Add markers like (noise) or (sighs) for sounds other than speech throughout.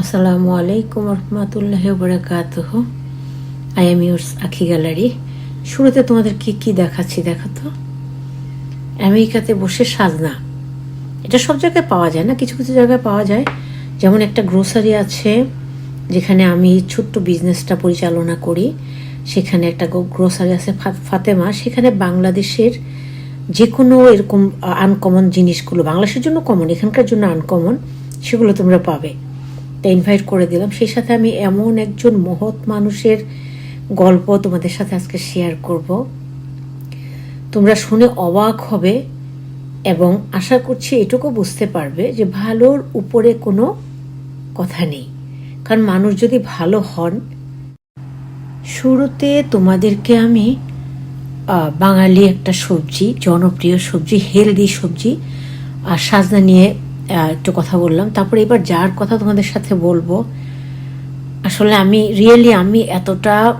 আসসালামু আলাইকুম রহমতুল্লাহ বরাকাতুহ I am yours Akhi gallery. শুরুতে তোমাদের কি কি দেখাচ্ছি দেখো তো। আমেরিকাতে বসে সাজনা। এটা সব জায়গায় পাওয়া যায় না, কিছু কিছু জায়গায় পাওয়া যায়। যেমন একটা গ্রোসারি আছে, যেখানে আমি ছোট্ট বিজনেসটা পরিচালনা করি। সেখানে একটা গ্রোসারি আছে ফাতেমা। সেখানে বাংলাদেশের যে কোনো এরকম আনকমন জিনিসগুলো, বাংলাদেশের জন্য কমন এখানকার জন্য আনকমন সেগুলো তোমরা পাবে। তা ইনভাইট করে দিলাম। সেই সাথে আমি এমন একজন মহৎ মানুষের গল্প তোমাদের সাথে আজকে শেয়ার করব। তোমরা শুনে অবাক হবে এবং আশা করছি এটুকু বুঝতে পারবে যে ভালোর উপরে কোনো কথা নেই। কারণ মানুষ যদি ভালো হন, শুরুতে তোমাদেরকে আমি বাঙালি একটা সবজি, জনপ্রিয় সবজি হেলদি সবজি, আর সাজনা নিয়ে একটু কথা বললাম। তারপরে এবার যার কথা তোমাদের সাথে বলব, আসলে আমি রিয়েলি আমি এতটা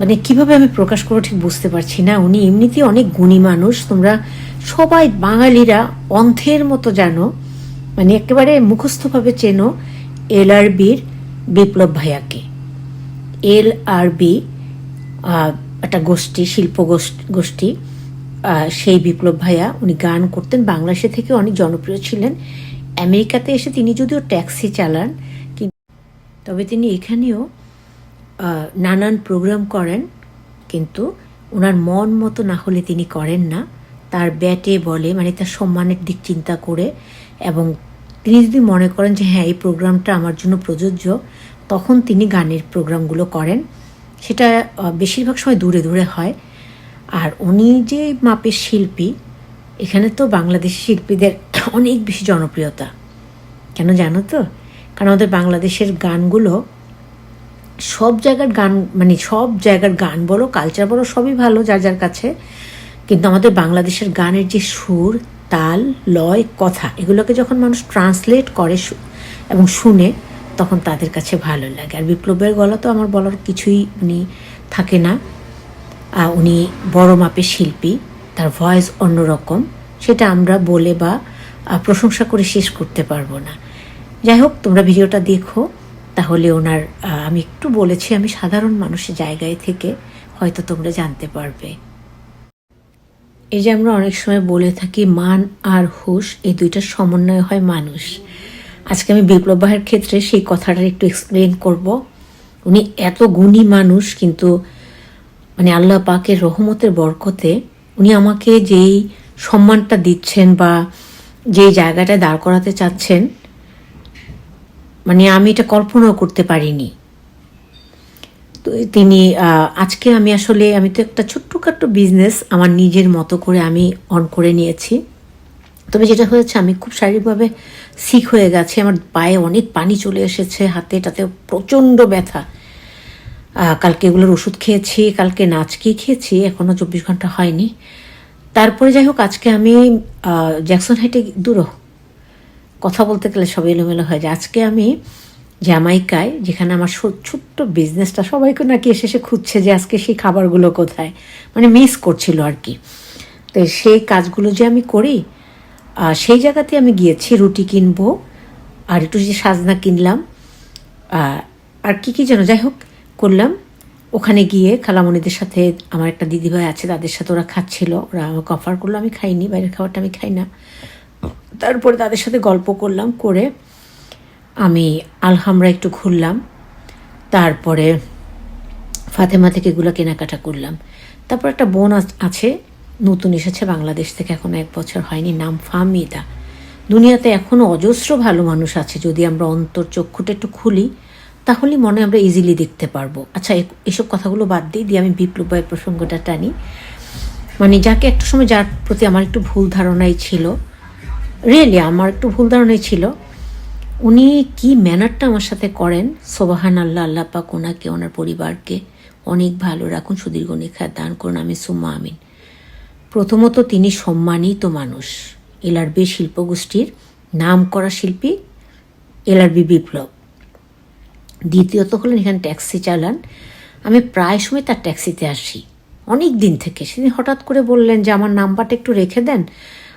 মানে কীভাবে আমি প্রকাশ করব ঠিক বুঝতে পারছি না। উনি এমনিতেই অনেক গুণী মানুষ। তোমরা সবাই বাঙালিরা অন্ধের মতো জানো। মানে একেবারে মুখস্থভাবে চেনো এল আর বির বিপ্লব ভাইয়াকে। এল আর বি একটা গোষ্ঠী শিল্প গোষ্ঠ- সেই বিপ্লব ভাইয়া উনি গান করতেন। বাংলাদেশে থেকে অনেক জনপ্রিয় ছিলেন। আমেরিকাতে এসে তিনি যদিও ট্যাক্সি চালান তবে তিনি এখানেও নানান প্রোগ্রাম করেন, কিন্তু ওনার মন মতো না হলে তিনি করেন না। তার ব্যাটে, বলে মানে তার সম্মানের দিক চিন্তা করে, এবং তিনি যদি মনে করেন যে হ্যাঁ এই প্রোগ্রামটা আমার জন্য প্রযোজ্য, তখন তিনি গানের প্রোগ্রামগুলো করেন। সেটা বেশিরভাগ সময় দূরে দূরে হয়। আর উনি যে মাপের শিল্পী, এখানে তো বাংলাদেশি শিল্পীদের অনেক বেশি জনপ্রিয়তা। কেন জানো তো? কারণ আমাদের বাংলাদেশের গানগুলো সব জায়গার গান মানে সব জায়গার গান বলো কালচার বলো, সবই ভালো যার যার কাছে। কিন্তু আমাদের বাংলাদেশের গানের যে সুর, তাল, লয়, কথা, এগুলোকে যখন মানুষ ট্রান্সলেট করে এবং শুনে, তখন তাদের কাছে ভালো লাগে। আর বিপ্লবের গলা তো আমার বলার কিছুই উনি থাকে না। উনি বড় মাপের শিল্পী, তার ভয়েস অন্যরকম। সেটা আমরা বলে বা প্রশংসা করে শেষ করতে পারব না। যাই হোক, তোমরা ভিডিওটা দেখো। তাহলে ওনার আমি একটু বলেছি, আমি সাধারণ মানুষের জায়গায় থেকে হয়তো তোমরা জানতে পারবে। এই যে আমরা অনেক সময় বলে থাকি, মান আর হুশ, এই দুইটার সমন্বয় হয় মানুষ। আজকে আমি বিপ্লব ক্ষেত্রে সেই কথাটা একটু এক্সপ্লেন করব। উনি এত গুণী মানুষ, কিন্তু মানে আল্লাহ পাকের রহমতের বরকতে উনি আমাকে যেই সম্মানটা দিচ্ছেন বা যেই জায়গাটায় দাঁড় করাতে চাচ্ছেন মানে আমি এটা কল্পনাও করতে পারিনি। তো তিনি আজকে আমি আসলে, আমি তো একটা ছোট্টখাট্ট বিজনেস আমার নিজের মতো করে আমি অন করে নিয়েছি। তবে যেটা হয়েছে, আমি খুব শারীরিকভাবে সিক হয়ে গেছি। আমার পায়ে অনেক পানি চলে এসেছে হাতে টাতে প্রচণ্ড ব্যথা। কালকে এগুলোর ওষুধ খেয়েছি, কালকে নাচকি খেয়েছি এখনও চব্বিশ ঘণ্টা হয়নি। তারপরে যাই হোক, আজকে আমি জ্যাকসন হাইটে দূরও কথা বলতে গেলে সব এলোমেলো হয়ে যায়। আজকে আমি জ্যামাইকায়, যেখানে আমার ছোট্ট বিজনেসটা সবাইকে নাকি এসে এসে খুঁজছে যে আজকে সেই খাবারগুলো কোথায়। মানে মিস করছিল আর কি। তো সেই কাজগুলো যে আমি করি সেই জায়গাতে আমি গিয়েছি, রুটি কিনবো, আর একটু যে সাজনা কিনলাম। আর কি কি যেন, যাই হোক করলাম। ওখানে গিয়ে খালামণিদের সাথে আমার একটা দিদিভাই আছে, তাদের সাথে ওরা খাচ্ছিল। ওরা আমাকে অফার করল, আমি খাইনি, বাইরের খাবারটা আমি খাই না। তারপরে তাদের সাথে গল্প করলাম, করে আমি আলহামরা একটু ঘুরলাম। তারপরে ফাতেমা থেকে এগুলো কেনাকাটা করলাম। তারপর একটা বোন আছ- নতুন এসেছে বাংলাদেশ থেকে, এখন এক বছর হয়নি, নাম ফাহমিদা। দুনিয়াতে এখনও অজস্র ভালো মানুষ আছে, যদি আমরা অন্তর চক্ষুটা একটু খুলি তাহলেই মনে আমরা ইজিলি দেখতে পারব। আচ্ছা এসব কথাগুলো বাদ দিই দিয়ে আমি বিপ্লব ভাইয়ের প্রসঙ্গটা টানি। মানে যাকে একটা সময় যার প্রতি আমার একটু ভুল ধারণাই ছিল রিয়েলি আমার একটু ভুল ধারণাই ছিল, উনি কি ম্যানারটা আমার সাথে করেন সোবাহান আল্লাহ আল্লাহ পাক ওনাকে, ওনার পরিবারকে অনেক ভালো রাখুন, সুদীর্ঘ নিখাত দান করুন আমি সুম্মা আমিন। প্রথমত তিনি সম্মানিত মানুষ এলআরবি শিল্পগোষ্ঠীর নাম করা শিল্পী এলআরবি বিপ্লব। দ্বিতীয়ত হলেন এখানে ট্যাক্সি চালান। আমি প্রায় সময় তার ট্যাক্সিতে আসি। অনেক দিন থেকে সেদিন হঠাৎ করে বললেন যে, আমার নাম্বারটা একটু রেখে দেন।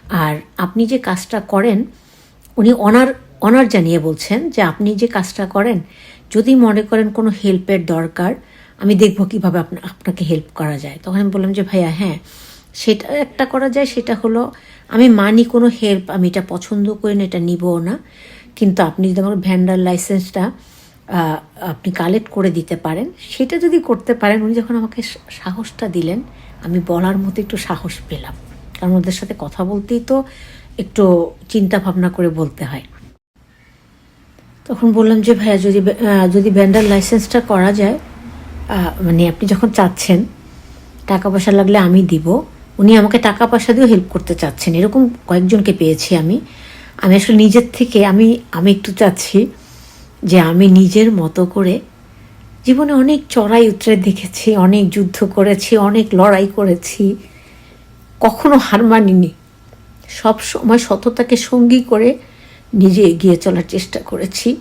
আর আপনি যে কাজটা করেন, উনি অনার অনার জানিয়ে বলছেন যে, আপনি যে কাজটা করেন, যদি মনে করেন কোনো হেল্পের দরকার, আমি দেখব কীভাবে আপনা- আপনাকে হেল্প করা যায়। তখন আমি বললাম যে, ভাইয়া হ্যাঁ সেটা একটা করা যায়, সেটা হলো, আমি মানি কোনো হেল্প, আমি এটা পছন্দ করি না, এটা নিবও না। কিন্তু আপনি যদি আমার ভ্যান্ডার লাইসেন্সটা আপনি কালেক্ট করে দিতে পারেন। সেটা যদি করতে পারেন, উনি যখন আমাকে সাহসটা দিলেন, আমি বলার মতো একটু সাহস পেলাম। কারণ ওদের সাথে কথা বলতেই তো একটু চিন্তা ভাবনা করে বলতে হয়। তখন বললাম যে, ভাইয়া, যদি যদি ভ্যান্ডার লাইসেন্সটা করা যায় মানে আপনি যখন চাচ্ছেন, টাকা পয়সা লাগলে আমি দিব। উনি আমাকে টাকা পয়সা দিয়েও হেল্প করতে চাচ্ছেন। এরকম কয়েকজনকে পেয়েছি আমি। আমি আসলে নিজের থেকে, আমি আমি একটু চাচ্ছি যে আমি নিজের মতো করে জীবনে অনেক চড়াই উতরে দেখেছি, অনেক যুদ্ধ করেছি, অনেক লড়াই করেছি, কখনো হার মানিনি। সব সময় সততাকে সঙ্গী করে নিজে এগিয়ে চলার চেষ্টা করেছি,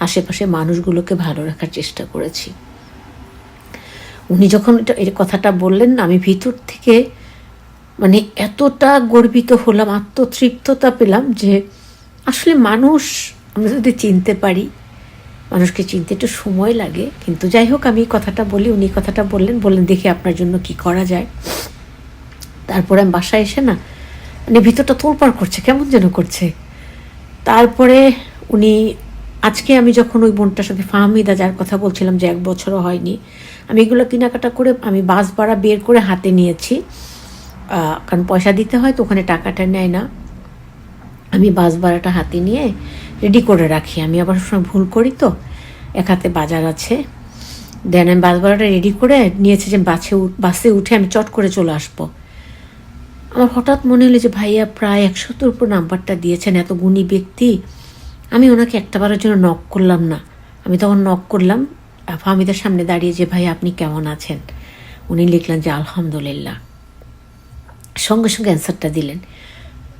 আশেপাশে মানুষগুলোকে ভালো রাখার চেষ্টা করেছি। উনি যখন এটা, এই কথাটা বললেন না, আমি ভিতর থেকে মানে এতটা গর্বিত হলাম, আত্মতৃপ্ততা পেলাম যে আসলে মানুষ, আমরা যদি চিনতে পারি মানুষকে চিনতে একটু সময় লাগে, কিন্তু যাই হোক আমি কথাটা বলি, উনি কথাটা বললেন বললেন দেখি আপনার জন্য কি করা যায়। তারপরে আমি বাসায় এসে না মানে ভিতরটা তোলপাড় করছে, কেমন যেন করছে। তারপরে উনি, আজকে আমি যখন ওই বোনটার সাথে ফাহমিদা যার কথা বলছিলাম যে এক বছরও হয়নি, আমি এগুলো কেনাকাটা করে, আমি বাস ভাড়া বের করে হাতে নিয়েছি। কারণ পয়সা দিতে হয় তো ওখানে টাকাটা নেয় না। আমি বাস ভাড়াটা হাতে নিয়ে রেডি করে রাখি। আমি আবার সময় ভুল করি তো। এক হাতে বাজার আছে। দেন আমি বাস ভাড়াটা রেডি করে নিয়েছি যে বাসে বাসে উঠে আমি চট করে চলে আসব। আমার হঠাৎ মনে হলো যে ভাইয়া প্রায় একশোর উপর নাম্বারটা দিয়েছেন, এত গুণী ব্যক্তি। আমি ওনাকে একটাবারের জন্য নক করলাম না। আমি তখন নক করলাম। ফাহমিদার সামনে দাঁড়িয়ে যে ভাই আপনি কেমন আছেন? উনি লিখলেন যে, আলহামদুলিল্লাহ। সঙ্গে সঙ্গে অ্যান্সারটা দিলেন।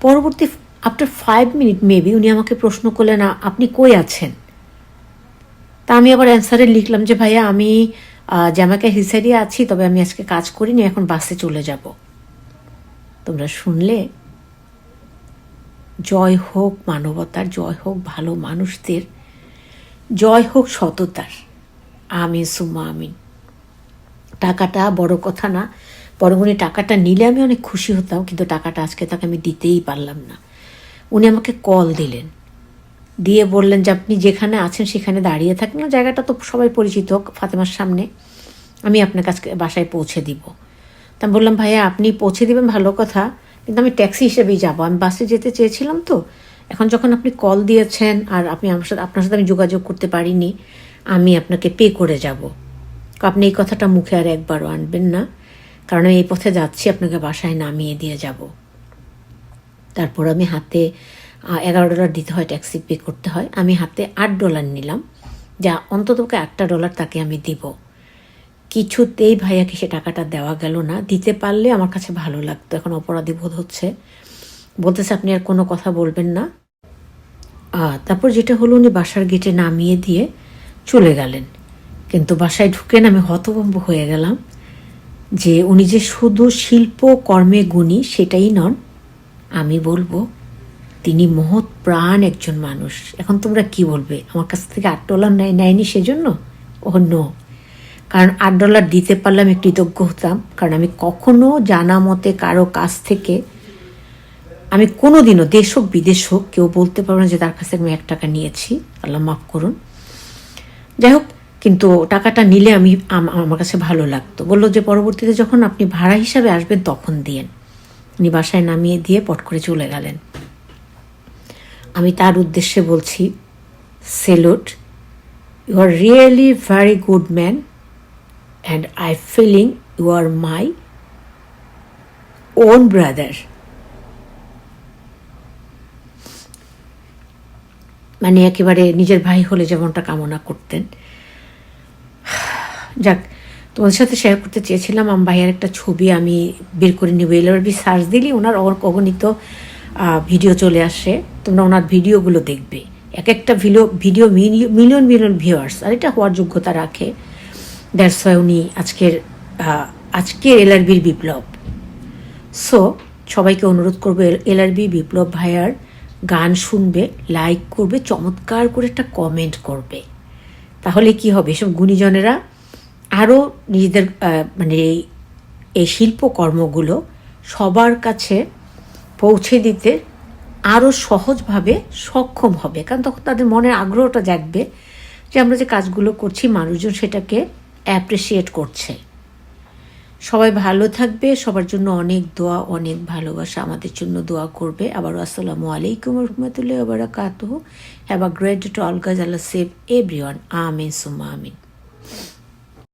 পরবর্তী আফটার ফাইভ মিনিট মেবি উনি আমাকে প্রশ্ন করলেন, "আ- আপনি কই আছেন? তা আমি আবার অ্যান্সারে লিখলাম যে, ভাইয়া, আমি জ্যামাইকা হিসারি আছি, তবে আমি আজকে কাজ করিনি, এখন বাসে চলে যাব। তোমরা শুনলে? জয় হোক মানবতার, জয় হোক ভালো মানুষদের, জয় হোক সততার। আমিন সুমা আমিন। টাকাটা বড় কথা না, বরং উনি টাকাটা নিলে আমি অনেক খুশি হতাম, কিন্তু টাকাটা আজকে তাকে আমি দিতেই পারলাম না। উনি আমাকে কল দিলেন। দিয়ে বললেন যে, আপনি যেখানে আছেন সেখানে দাঁড়িয়ে থাকেন। জায়গাটা তো সবাই পরিচিত, ফাতেমার সামনে। আমি আপনার কাছে বাসায় পৌঁছে দিব। তা বললাম, ভাইয়া, আপনি পৌঁছে দিবেন, ভালো কথা। কিন্তু আমি ট্যাক্সি হিসেবেই যাব। আমি বাসে যেতে চেয়েছিলাম তো। এখন যখন আপনি কল দিয়েছেন, আর আপনি আমার সাথে, আপনার সাথে আমি যোগাযোগ করতে পারিনি, আমি আপনাকে পে করে যাব। আপনি এই কথাটা মুখে আর একবারও আনবেন না। কারণ আমি এই পথে যাচ্ছি, আপনাকে বাসায় নামিয়ে দিয়ে যাব। তারপর আমি হাতে এগারো ডলার দিতে হয়, ট্যাক্সি পে করতে হয়। আমি হাতে আট ডলার নিলাম, যা অন্ততপক্ষে আটটা ডলার তাকে আমি দিব। কিছুতেই ভাইয়াকে সে টাকাটা দেওয়া গেল না। দিতে পারলে আমার কাছে ভালো লাগতো, এখন অপরাধী বোধ হচ্ছে। বলতেছে, আপনি আর কোনো কথা বলবেন না। তারপর যেটা হলো, উনি বাসার গেটে নামিয়ে দিয়ে চলে গেলেন। কিন্তু বাসায় ঢুকেন আমি হতভম্ব হয়ে গেলাম যে উনি যে শুধু শিল্প কর্মে গুণী সেটাই নন আমি বলব, তিনি মহৎ প্রাণ একজন মানুষ। এখন তোমরা কি বলবে? আমার কাছ থেকে আট ডলার নেয়, নেয়নি সেজন্য? ও, নো। কারণ আট ডলার দিতে পারলে আমি কৃতজ্ঞ হতাম। কারণ আমি কখনো জানা মতে কারও কাছ থেকে, আমি কোনো দিনও দেশ হোক, বিদেশ হোক, কেউ বলতে পারব না যে তার কাছ থেকে আমি এক টাকা নিয়েছি। আল্লাহ মাফ করুন। যাই হোক, কিন্তু টাকাটা নিলে আমি, আমার কাছে ভালো লাগতো। বলল যে পরবর্তীতে যখন আপনি ভাড়া হিসাবে আসবেন, তখন দিয়েন। উনি বাসায় নামিয়ে দিয়ে পট করে চলে গেলেন। আমি তার উদ্দেশ্যে বলছি, salute you are really very good man and I feeling you are my own brother মানে একেবারে নিজের ভাই হলে যেমনটা কামনা করতেন। (sighs) যাক তোমাদের সাথে শেয়ার করতে চেয়েছিলাম আমার ভাইয়ের একটা ছবি আমি বের করে নিব। এলআরবি সার্চ দিলে ওনার অগণিত ভিডিও চলে আসে। তোমরা ওনার ভিডিওগুলো দেখবে। এক একটা video video million million viewers আর এটা হওয়ার যোগ্যতা রাখে। দ্যাটস ওয়াই উনি আজকের আজকের এলআরবির বিপ্লব। সো সবাইকে অনুরোধ করব এলআরবি বিপ্লব ভাইয়ার গান শুনবে লাইক করবে, চমৎকার করে একটা কমেন্ট করবে। তাহলে কি হবে? এসব গুণীজনেরা আরও নিজেদের মানে এই শিল্পকর্মগুলো সবার কাছে পৌঁছে দিতে আরও সহজভাবে সক্ষম হবে। কারণ তখন তাদের মনের আগ্রহটা জাগবে যে আমরা যে কাজগুলো করছি, মানুষজন সেটাকে অ্যাপ্রিসিয়েট করছে। সবাই ভালো থাকবে, সবার জন্য অনেক দোয়া, অনেক ভালোবাসা আমাদের জন্য দোয়া করবে। আবার আসসালামু আলাইকুম রহমতুল্লাহ বারাকাতুহ। Have a great to all গাজ আল্লাহ সেভ এভরিওয়ান আমিন সুমা আমিন।